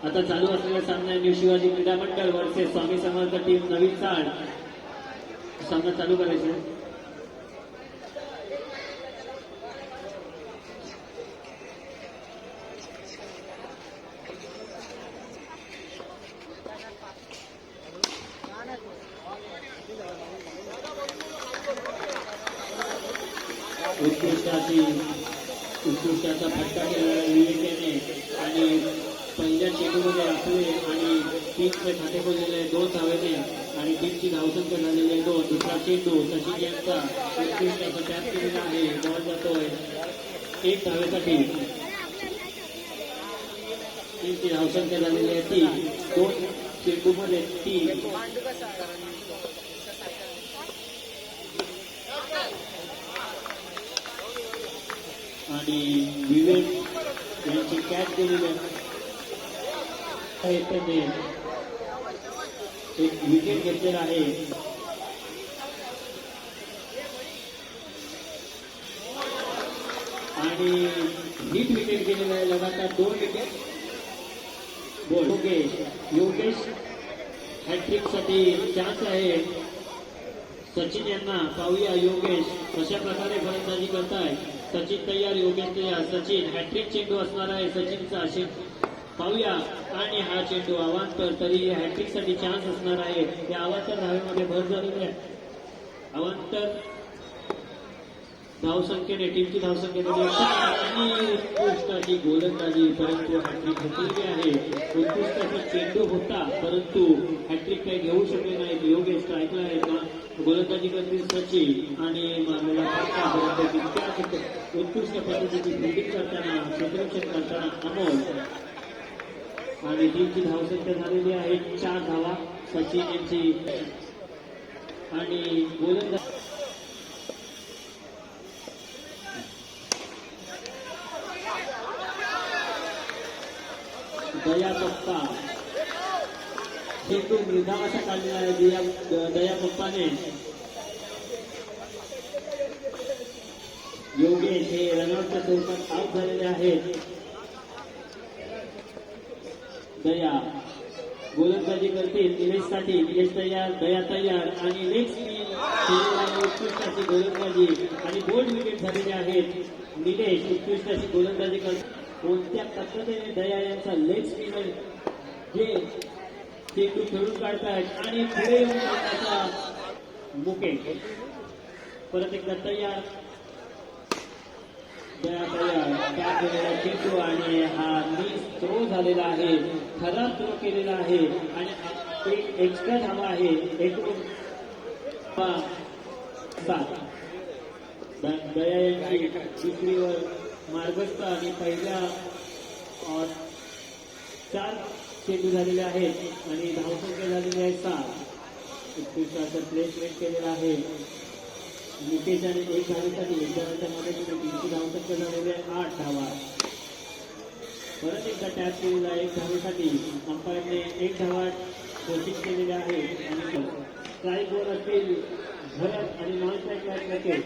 आता चालू असलेल्या सामना न्यू शिवाजी क्रीडा मंडळ वर्सेस स्वामी समर्थ टीम नवीन चाड सामना चालू करायचा उत्कृष्टाची उत्कृष्टाचा फटका केलेला विवेकेने आणि पहिल्या चेंडूमध्ये आपले आणि टीमचे खाते खोललेले दोन धावेने आणि टीमची धावसंख्या झालेली आहे दोन दुसरा चेंडू सचिन यांचा उत्कृष्ट असा टॅप केलेला आहे बॉल जातोय. एक धावेसाठी तीनची धावसंख्या झालेली आहे ती. दोन चेंडूमध्ये तीन आणि विवेक यांची कॅच दिलेली आहे. त्यांनी एक विकेट घेतलेला आहे. आणि हीच विकेट गेलेला आहे लगातार दोन विकेट. बोल. योगेश योगेश हॅट्रिकसाठी चान्स आहे. सचिन यांना पाहूया योगेश कशा प्रकारे फलंदाजी करताय. सचिन तयार योगेश तयार. सचिन हॅट्रिक चेंडू असणार आहे. सचिनचा शे पाहूया. आणि हा चेंडू अवांतर तरी हॅट्रिकसाठी चान्स असणार आहे. या अवांतर धावेमध्ये भर झालेली आहे अवांतर धावसंख्येने टीमची धावसंख्या आणि उत्कृष्टाची गोलंदाजी परंतु हॅट्रिक घेतलेली आहे. उत्कृष्टाचा चेंडू होता परंतु हॅट्रिक काही घेऊ शकले नाहीत. योगेश स्ट्राईकला आहे का? गोलंदाजी करतील सचिन आणि मारलेला परंतु उत्कृष्ट पद्धतीची फिल्डिंग करताना क्षेत्ररक्षण करताना अमोल. आणि टीमची धावसंख्या झालेली आहे चार धावा सचिन यांची. आणि गोलंदाज दया पप्पा. हे तू मृदावासा काढलेला आहे दया दया पप्पाने. योगेश हे रनआउटच्या स्वरूपात आउट झालेले आहेत. दया गोलंदाजी करतील निलेशसाठी निलेश तयार दया तयार आणि लेग स्पिन उत्कृष्टाची गोलंदाजी आणि गोल्ड विकेट झालेले आहेत. निलेश उत्कृष्टाची गोलंदाजी करत कोणत्या पद्धतीने दया यांचा लेग स्पिनर जे चेंडू खेळून काढतात आणि पुढे येऊन मुके परत एकदा तयार. केलेला आणि हा मिस थ्रो झालेला आहे खराब थ्रो केलेला आहे आणि एक एक्स्ट्रा धावा आहे एकूण सात द- दया यांची दुसरीवर मार्गस्थ आणि पहिल्या चार चेंडू झालेले आहेत आणि धावसंख्या झालेली आहे सात उत्कृष्टाचं प्लेसमेंट केलेलं आहे निकेश आणि एक धावेसाठी एक जणांच्या मदतीने तीनशे धावसंख्या झालेली आहे आठ धावा. परत एकदा टॅप केलेला एक धावेसाठी अंपायरने एक धावा घोषित केलेली आहे आणि स्ट्राईक वर असतील भरत आणि non strike match racket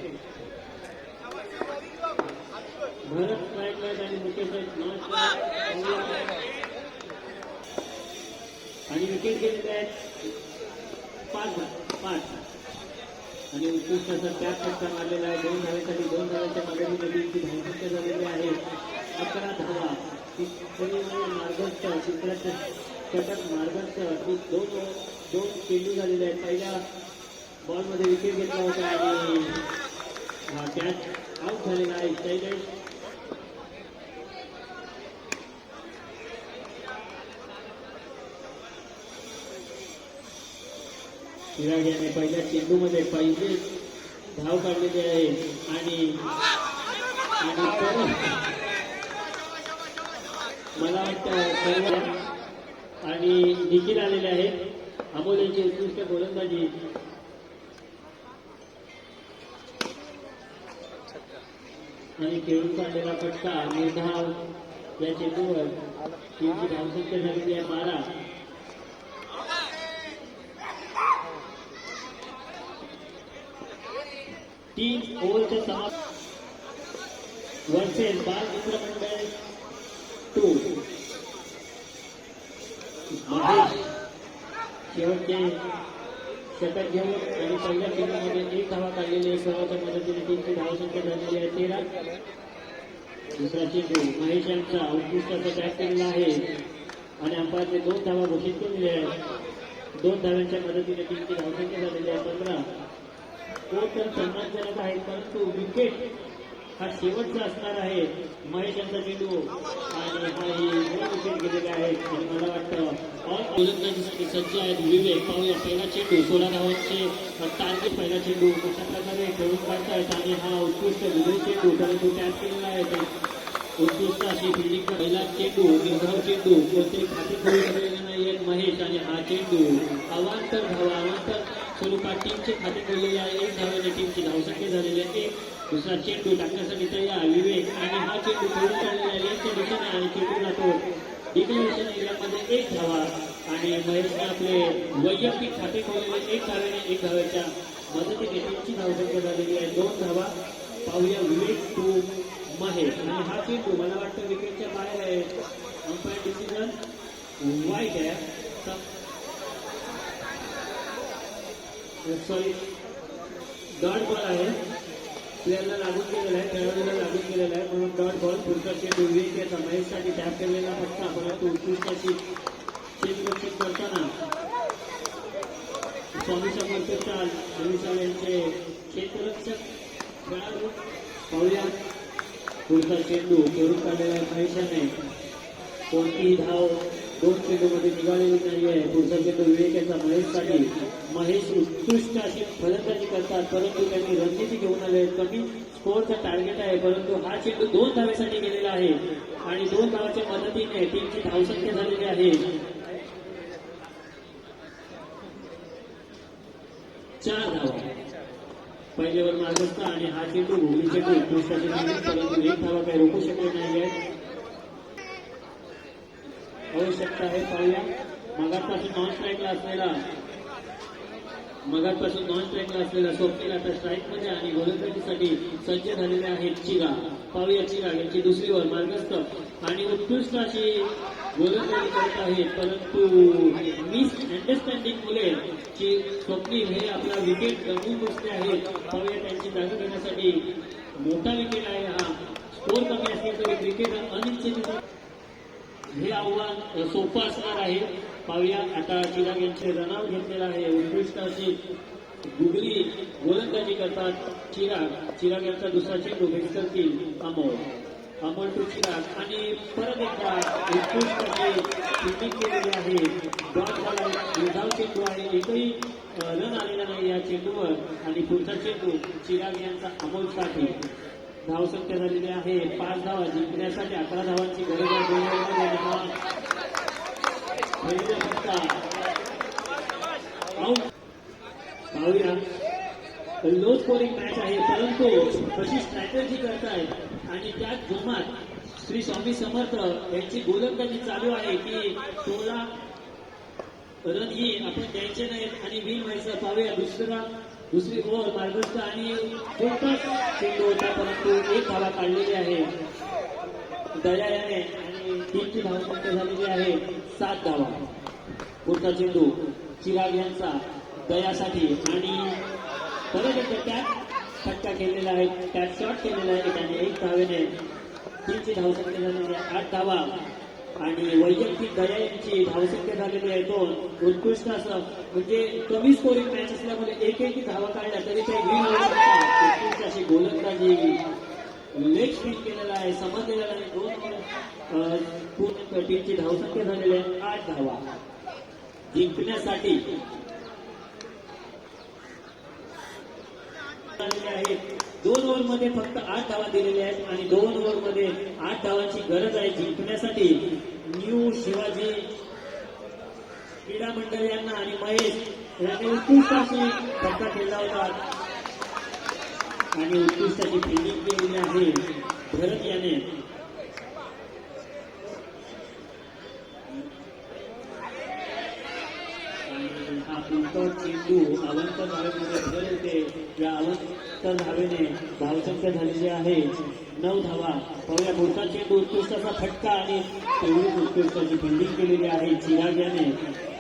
Bharat strike match आणि मुकेश नॉन स्ट्राईक आणि विकेट गेलेले आहेत पाच पाच. आणि उत्कृष्टाचा त्याच फटका मारलेला आहे दोन धावेसाठी दोन धाव्याच्या मदतीने ती धावसंख्या झालेली आहे. अकरा धावा ती शनिवारी मार्गस्थ चित्रात षटक मार्गस्थ ती दोन दोन चेंडू झालेले आहेत. पहिल्या बॉलमध्ये विकेट घेतला होता आणि हा कॅच आउट झालेला आहे. शैलेश विराट याने पहिल्या चेंडूमध्ये पहिले धाव काढलेली आहे. आणि मला वाटतं आणि निखिल आलेले आहेत. अमोल यांची उत्कृष्ट गोलंदाजी. आणि खेळून काढलेला फटका निर्धाव या चेंडूवर. टीमची धावसंख्या झालेली आहे बारा. तीन ओव्हरच्या समाप्त वर्सेस बाल मित्र मंडळ टू शेवटचे षटक घेऊन आणि पहिल्या फिल्ममध्ये एक धावा काढलेली आहे. सर्वांच्या मदतीने टीमची धावसंख्या झालेली आहे. तेरा. दुसरा चेंडू महेश यांचा उत्कृष्टाचा बॅट केलेला आहे. आणि अंपायरने दोन धावा घोषित केलेल्या आहेत. दोन धाव्यांच्या मदतीने टीमची धावसंख्या झालेली आहे. पंधरा. तो तर सन्मानजनक आहे परंतु विकेट हा शेवटचा असणार आहे. महेश यांचा चेंडू आणि हा दोन विकेट गेलेले आहेत. आणि मला वाटतं ऑल गोलंदाजीसाठी सज्ज आहेत विवेक. पाहूया पहिला चेंडू सोळा धावांचे टार्गेट पहिला चेंडू. कशा प्रकारे खेळून काढतायत आणि हा उत्कृष्ट विजय चेंडू. परंतु टॅप केलेला आहे उत्कृष्ट अशी फिल्डिंग पहिला चेंडू निर्धाव चेंडू. कोणते खाते करू शकलेले नाही महेश. आणि हा चेंडू अवांतर धावा अवांतर स्वरूपात टीमचे खाते खोललेले आहे. एक धावाने टीमची धावसंख्या झालेली आहे. दुसरा चेंडू टाकण्यासाठी तयार विवेक आणि हा चेंडू खेळून काढलेला आहे. लेफ्टच्या दिशेने आणि चेंडू जातो डिक्लेरेशन एरियामध्ये एक धावा आणि महेशने आपले वैयक्तिक खाते खोललेले एक धावेने एक धाव्याच्या मदतीने टीमची धावसंख्या झालेली आहे. दोन धावा. पाहूया विवेक टू महेश. आणि हा चेंडू मला वाटतं विकेटच्या बाहेर आहे. अंपायर डिसिजन वाईट आहे. सॉरी डॉट बॉल आहे. प्लेअरला लागून गेलेला आहे. खेळाडूला लागून गेलेला आहे. म्हणून डॉट बॉल पुढचा चेंडू विकेट महेशसाठी टॅप केलेला फटका परंतु उत्कृष्ट अशी क्षेत्ररक्षण करताना. स्वामी समर्थ चाल. यांचे क्षेत्ररक्षक खेळाडू पाहूया. पुढचा चेंडू करून काढलेला महेशाने कोणतीही धाव? दोन चेंडूमध्ये निघालेली नाही आहे. पुढचा चेंडू विवेक महेशसाठी. महेश उत्कृष्ट अशी फलंदाजी करतात. परंतु त्यांनी रणनीती घेऊन आले कमी स्कोअरचा टार्गेट आहे. परंतु हा चेंडू दोन धावेसाठी गेलेला आहे. आणि दोन धावाच्या मदतीने टीमची धावसंख्या झालेली आहे. चार धावा. पहिल्यावर मार्गस्थ आणि हा चेंडू भूमी चेंडू परंतु एक धावा काही रोखू शकले नाही आहे आवश्यकता आहे पाहूया मगापासून नॉन स्ट्राईकला असलेला मगापासून नॉन स्ट्राईकला असलेला स्वप्नील आता स्ट्राईकमध्ये आणि गोलंदाजीसाठी सज्ज झालेले आहेत चिगा पाहूया चिगा यांची दुसरी वर मार्गस्थ. आणि उत्कृष्ट अशी गोलंदाजी करत आहेत परंतु मिस अंडरस्टँडिंग मुले की स्वप्नील हे आपला विकेट गमवून बसले आहेत. पाहूया त्यांची जागा घेण्यासाठी मोठा विकेट आहे हा. स्कोर कमी असले तरी क्रिकेट अनिश्चित हे आव्हान सोपं असणार आहे. पाहूया आता चिराग यांचे रनआउट घेतलेला आहे. उत्कृष्ट अशी गुगली गोलंदाजी करतात चिराग. चिराग यांचा दुसरा चेंडू भेट करतील अमोल. अमोल टू चिराग. आणि परत एकदा उत्कृष्ट अशी केलेली आहे. धाव चेंडू आहे. एकही रन आलेला नाही या चेंडूवर. आणि पुढचा चेंडू चिराग यांचा अमोलसाठी. धावसंख्या झालेली आहे. पाच धावा जिंकण्यासाठी अकरा धावांची गरज आहे. पाहूया. लो स्कोरिंग मॅच आहे. परंतु कशी स्ट्रॅटर्जी करतायत. आणि त्याच जोमात श्री स्वामी समर्थ यांची गोलंदाजी चालू आहे की सोळा रन ही आपण द्यायचे नाहीत आणि विन व्हायचं. पाहूया दुसरा दुसरी गोल मार्गस्थ आणि कोणताच चेंडू होता परंतु एक धावा काढलेली आहे. दया याने आणि टीमची धावसंख्या झालेली आहे सात धावा पुढचा चेंडू चिराग यांचा दयासाठी आणि परत एकदा त्यात फटका केलेला आहे त्यात शॉट केलेला आहे. त्याने एक धावेने तीनची धावसंख्या झालेली आहे. आठ धावा आणि वैयक्तिक दया यांची धावसंख्या झालेली आहे दोन उत्कृष्ट असं म्हणजे कमी स्कोरिंग मॅच असल्यामुळे एक एक धावा काढल्या तरी त्या ग्रीन अशी गोलंदाजी लेग स्पिन केलेला आहे समजलेला आहे. दोन पूर्ण टीमची धावसंख्या झालेली आहे आठ धावा. जिंकण्यासाठी आहेत दोन ओव्हरमध्ये फक्त आठ धावा दिलेल्या आहेत आणि दोन ओव्हरमध्ये आठ धावांची गरज आहे जिंकण्यासाठी. न्यू शिवाजी क्रीडा मंडळ यांना आणि महेश यांनी उत्कृष्ट अशी फटका खेळला होता. आणि उत्कृष्ट अशी फिल्डिंग केलेली आहे. भरत याने. चेंडू अवंत धावेमध्ये बदल होते. या अवंत धावेने धावसंख्या झालेली आहे. नऊ धावा. पाहूया पुढचा चेंडू उत्कृष्टाचा फटका आणि तेवढीच उत्कृष्टाची फिल्डिंग केलेली आहे चिराग याने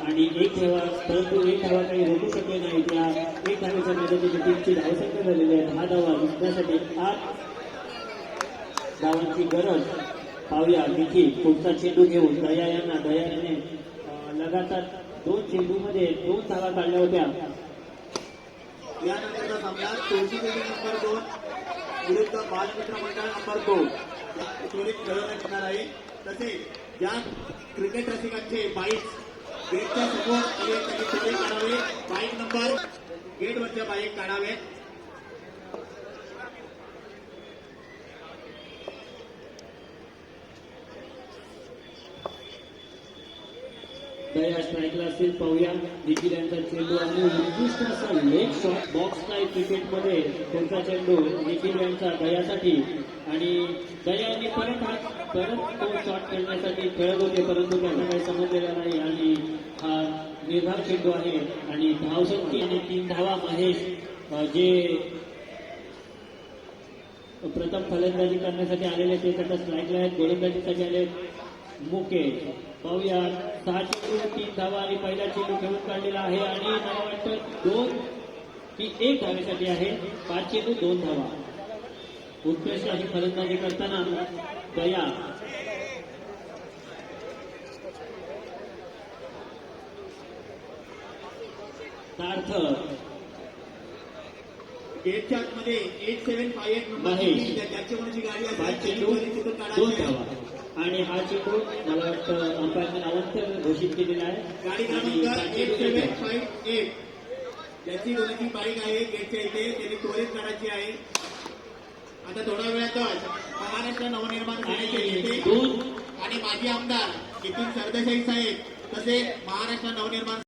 आणि एक धावा परंतु एक धावा काही रोखू शकले नाही. त्या एक धावेच्या मदतीने टीमची धावसंख्या झालेली आहे. दहा धावा जिंकण्यासाठी आठ धावांची गरज. पाहूया देखील पुढचा चेंडू घेऊन दया यांना दया याने लगातार दोन चेंडूमध्ये दोन धावा काढल्या होत्या. यानंतरचा सामना तुळशी देवी नंबर दोन विरुद्ध बालमित्र मंडळ नंबर दोन. त्वरित खेळवण्यात येणार आहे. तसेच ज्या क्रिकेट रसिकांचे बाईक गेटच्या समोर आले त्यांनी त्वरित काढावे. बाईक नंबर गेटवरच्या बाईक काढावेत. दया स्ट्राईकला असेल पाहूया. देखील यांचा चेंडू आणि उत्कृष्ट असा लेग शॉट बॉक्स नाही क्रिकेटमध्ये त्यांचा चेंडू निखिल यांचा दयासाठी. आणि दयाने परत हा परत तो शॉट करण्यासाठी खेळत होते परंतु त्यांना काही समजलेला नाही. आणि हा निर्धार चेंडू आहे. आणि धावसंख्या आणि तीन धावा महेश जे प्रथम फलंदाजी करण्यासाठी आलेले ते त्याच्या स्ट्राईकला आहेत. गोलंदाजीसाठी आले मुके पाहूया सहा चेंडू तीन धावा आणि पहिला चेंडू खेळून काढलेला आहे आणि मला वाटतं दोन की एक धावेसाठी आहे पाच चेंडू दोन धावा उत्कृष्ट अशी फलंदाजी करताना दया सार्थक गेटच्या आतमध्ये eight seven five eight number. ज्याची कोणाची गाडी तिथून दोन धावा आणि हा चेंडू मला वाटतं अंपायरने अवंत घोषित केलेला आहे गाडी क्रमांक एट सेव्हन. फाईव्ह एट ज्याची कोणाची बाईक आहे गेटच्या इथे त्यांनी त्वरित काढायची आहे आता थोड्या वेळातच महाराष्ट्र नवनिर्माण सेनेचे आणि नेते आणि माजी आमदार नितीन सरदेसाई साहेब तसेच महाराष्ट्र नवनिर्माण